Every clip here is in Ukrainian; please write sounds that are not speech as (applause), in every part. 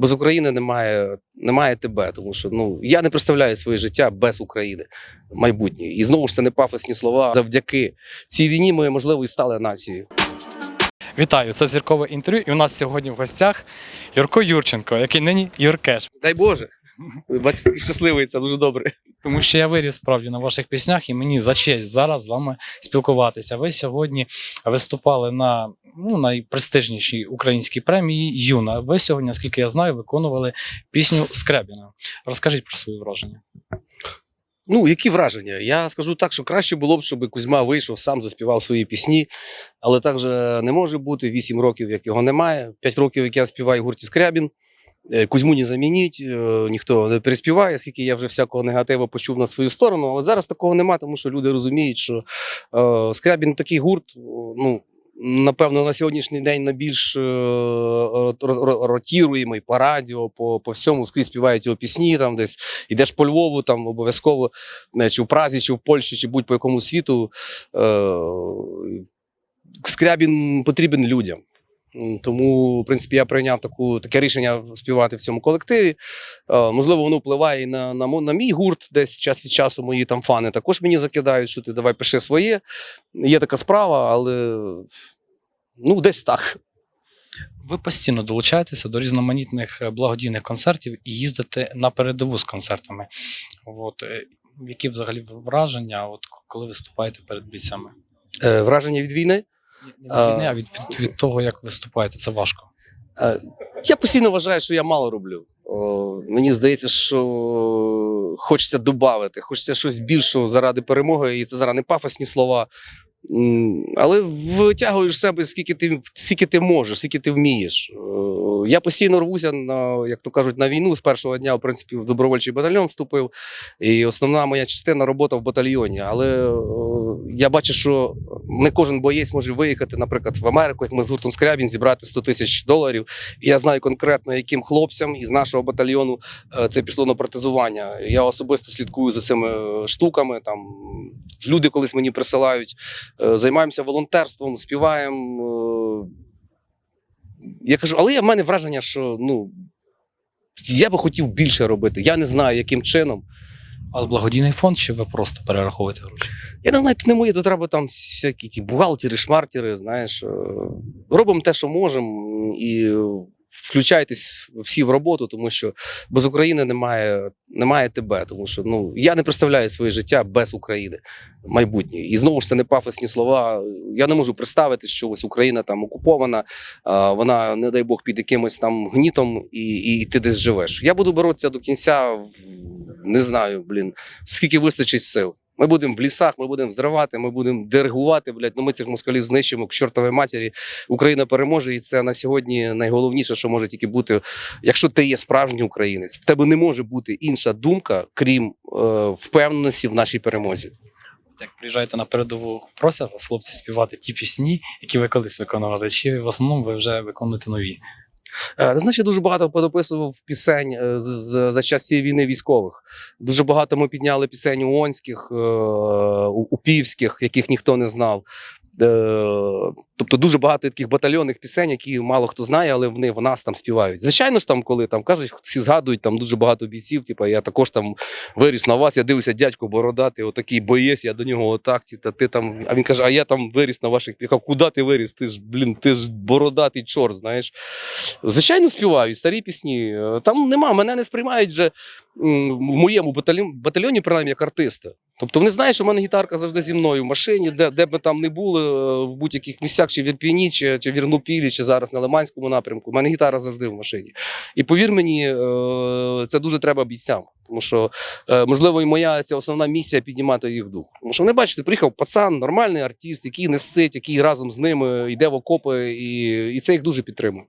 Без України немає, немає тебе, тому що ну я не представляю своє життя без України майбутнє. І знову ж це не пафосні слова. Завдяки цій війні ми можливо і стали нацією. Вітаю, це зіркове інтерв'ю. І у нас сьогодні в гостях Юрко Юрченко, який нині Юркеш. Дай Боже. Бачите, щасливий, це дуже добре. Тому що я виріс справді на ваших піснях, і мені за честь зараз з вами спілкуватися. Ви сьогодні виступали на ну, найпрестижнішій українській премії Юна. Ви сьогодні, наскільки я знаю, виконували пісню Скрябіна. Розкажіть про свої враження. Ну, які враження? Я скажу так, що краще було б, щоб Кузьма вийшов, сам заспівав свої пісні, але так же не може бути. Вісім років, як його немає. П'ять років, як я співаю в гурті Скрябін. Е, Кузьму не замініть, е, ніхто не переспіває, скільки я вже всякого негативу почув на свою сторону. Але зараз такого нема, тому що люди розуміють, що е, Скрябін такий гурт, ну. Напевно, на сьогоднішній день найбільш е, ро- ро- ротіруємий по радіо, по, по всьому скрізь співають його пісні. Там десь ідеш по Львову, там обов'язково чи в Празі, чи в Польщі, чи будь-по якому світу. Е, Скрябін потрібен людям. Тому, в принципі, я прийняв таку, таке рішення співати в цьому колективі. Е, можливо, воно впливає і на, на, на мій гурт, десь час від часу мої там фани також мені закидають, що ти давай пиши своє. Є така справа, але ну, десь так. Ви постійно долучаєтеся до різноманітних е, благодійних концертів і їздите на передову з концертами. От, е, які взагалі враження, от, коли виступаєте перед бійцями? Е, враження від війни. Не від а від, від, від того, як виступаєте, це важко. Е, Я постійно вважаю, що я мало роблю. О, мені здається, що хочеться додати, хочеться щось більшого заради перемоги, і це зараз не пафосні слова. Але витягуєш себе, скільки ти, скільки ти можеш, скільки ти вмієш. Е, Я постійно рвуся на, як то кажуть, на війну з першого дня, в принципі, в добровольчий батальйон вступив. І основна моя частина робота в батальйоні. Але е, я бачу, що не кожен боєць може виїхати, наприклад, в Америку, як ми з гуртом Скрябін, зібрати 100 тисяч доларів. І я знаю конкретно, яким хлопцям із нашого батальйону е, це пішло на протезування. Я особисто слідкую за цими штуками. Там люди колись мені присилають, займаємося волонтерством, співаємо. е. Я кажу, але в мене враження, що ну. Я би хотів більше робити. Я не знаю, яким чином. Але благодійний фонд, чи ви просто перераховуєте гроші? Я не знаю, то не моє, то треба там всякі ті бухгалтери, шмартери, знаєш. е, Робимо те, що можемо, і включайтесь всі в роботу, тому що без України немає, немає тебе. Тому що ну, я не представляю своє життя без України майбутнє. І знову ж це не пафосні слова. Я не можу представити, що ось Україна там окупована, вона, не дай Бог, під якимось там гнітом, і, і ти десь живеш. Я буду боротися до кінця, не знаю, блін, скільки вистачить сил. Ми будемо в лісах, ми будемо взривати, ми будемо диригувати, блядь, ну ми цих москалів знищимо к чортовій матері. Україна переможе, і це на сьогодні найголовніше, що може тільки бути, якщо ти є справжній українець. В тебе не може бути інша думка, крім е, впевненості в нашій перемозі. Як приїжджаєте на передову, просять вас хлопці співати ті пісні, які ви колись виконували, чи в основному ви вже виконуєте нові? Е, Ти дуже багато подописував пісень е, за часів війни військових. Дуже багато ми підняли пісень уонських, е, упівських, яких ніхто не знав. Тобто дуже багато таких батальйонних пісень, які мало хто знає, але вони в нас там співають. Звичайно ж, там, коли там кажуть, всі згадують там дуже багато бійців. Типу, я також там виріс на вас. Я дивлюся, дядько бородатий, отакий боєць, я до нього отак. ті, Та ти там. А він каже: А я там виріс на ваших піхах. Куди ти виріс? Ти ж, блін, ти ж бородатий чорт, знаєш. Звичайно, співаю старі пісні. Там нема, мене не сприймають вже в моєму батальйоні, батальйоні, принаймні, як артиста. Тобто вони знають, що в мене гітарка завжди зі мною в машині, де, де б ми там не були, е, в будь-яких місцях, чи в Ірпіні, чи, чи в Вірнопілі, чи зараз на Лиманському напрямку. У мене гітара завжди в машині. І повір мені, е, це дуже треба бійцям. Тому що, е, можливо, і моя ця основна місія піднімати їх дух. Тому що вони бачите, приїхав пацан, нормальний артист, який не сить, який разом з ними йде в окопи, і, і це їх дуже підтримує.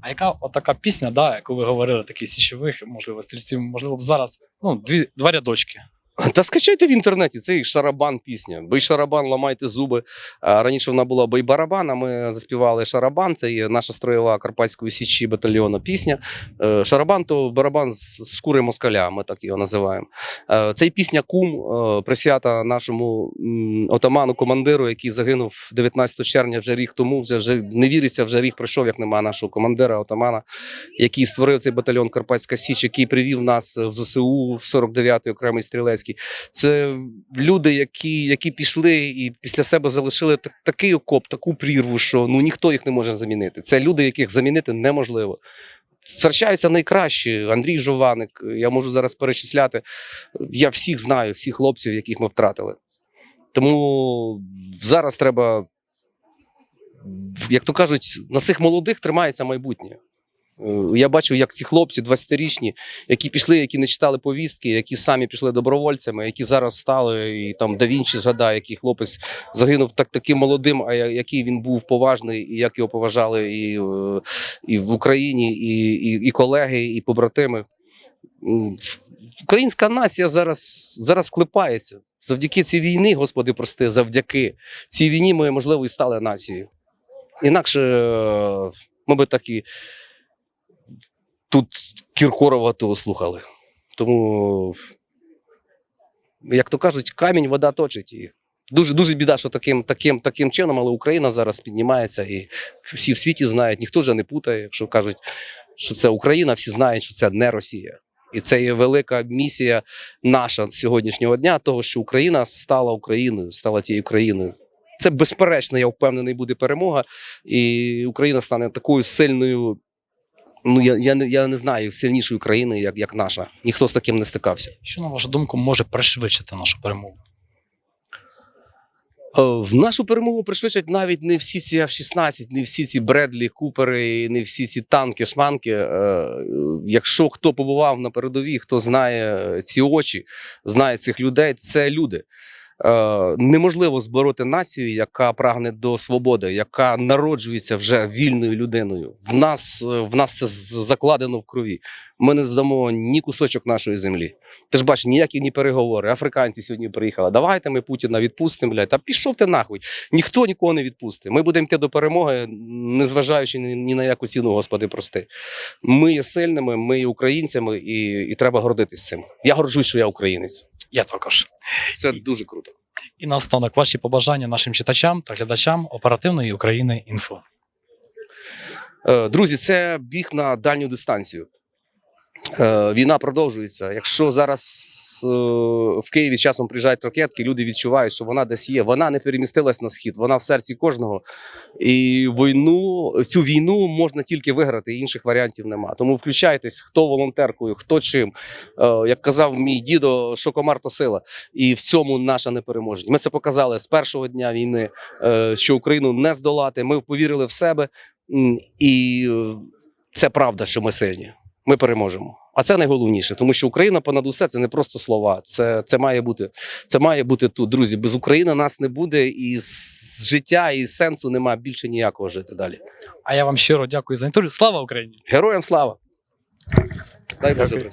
А яка отака пісня, да, яку ви говорили, такий січових, можливо, стрільців, можливо, б зараз ну, дві, два рядочки. (laughs) Та скачайте в інтернеті, це і шарабан пісня. Бий шарабан, ламайте зуби. Раніше вона була бий барабан, а ми заспівали шарабан. Це є наша строєва Карпатської січі батальйону пісня. Е, Шарабан то барабан з шкури москаля, ми так його називаємо. Е, Це і пісня Кум е, присвята нашому отаману, командиру, який загинув 19 червня вже рік тому. Вже, вже не віриться, вже рік пройшов, як немає нашого командира, отамана, який створив цей батальйон Карпатська Січ, який привів нас в ЗСУ в 49-й окремий стрілецький. Це люди, які, які пішли і після себе залишили так- такий окоп, таку прірву, що ну ніхто їх не може замінити. Це люди, яких замінити неможливо. Втрачаються найкращі. Андрій Жованик, я можу зараз перечисляти. Я всіх знаю, всіх хлопців, яких ми втратили. Тому зараз треба, як то кажуть, на цих молодих тримається майбутнє. Е, Я бачу, як ці хлопці 20-річні, які пішли, які не читали повістки, які самі пішли добровольцями, які зараз стали, і там да Вінчі згадає, який хлопець загинув так таким молодим, а який він був поважний, і як його поважали і, е, і в Україні, і, і, і колеги, і побратими. Українська нація зараз, зараз клепається. Завдяки цій війні, Господи, прости, завдяки цій війні ми, можливо, і стали нацією. Інакше е, ми би так і тут Кіркорова того слухали. Тому, як то кажуть, камінь вода точить. І дуже, дуже біда, що таким, таким, таким чином, але Україна зараз піднімається і всі в світі знають, ніхто вже не путає, якщо кажуть, що це Україна, всі знають, що це не Росія. І це є велика місія наша сьогоднішнього дня, того, що Україна стала Україною, стала тією країною. Це безперечно, я впевнений, буде перемога, і Україна стане такою сильною. Ну, я, я, не, я не знаю сильнішої країни, як, як наша. Ніхто з таким не стикався. Що, на вашу думку, може пришвидшити нашу перемогу? Е, В нашу перемогу пришвидшать навіть не всі ці F-16, не всі ці Бредлі, Купери, не всі ці танки, шманки. Е, Якщо хто побував на передовій, хто знає ці очі, знає цих людей, це люди. Е, Неможливо збороти націю, яка прагне до свободи, яка народжується вже вільною людиною. В нас, е, в нас це закладено в крові. Ми не здамо ні кусочок нашої землі. Ти ж бачиш, ніякі ні переговори. Африканці сьогодні приїхали. Давайте ми Путіна відпустимо, блядь. Та пішов ти нахуй. Ніхто нікого не відпустить. Ми будемо йти до перемоги, незважаючи ні, на яку ціну, господи, прости. Ми є сильними, ми є українцями, і, і треба гордитись цим. Я горджусь, що я українець. Я також. Це дуже круто. І наостанок ваші побажання нашим читачам та глядачам оперативної України інфо. Е, Друзі, це біг на дальню дистанцію. Е, Війна продовжується. Якщо зараз е, в Києві часом приїжджають ракетки, люди відчувають, що вона десь є. Вона не перемістилась на схід, вона в серці кожного. І війну, цю війну можна тільки виграти, інших варіантів нема. Тому включайтесь, хто волонтеркою, хто чим. Е, Як казав мій дідо, що комар то сила. І в цьому наша непереможність. Ми це показали з першого дня війни, що Україну не здолати. Ми повірили в себе. І це правда, що ми сильні. Ми переможемо. А це найголовніше, тому що Україна понад усе це не просто слова. Це, це має бути. Це має бути тут. Друзі, без України нас не буде, і з життя і сенсу немає більше ніякого жити далі. А я вам щиро дякую за інтерв'ю. Слава Україні! Героям слава! Дай Боже.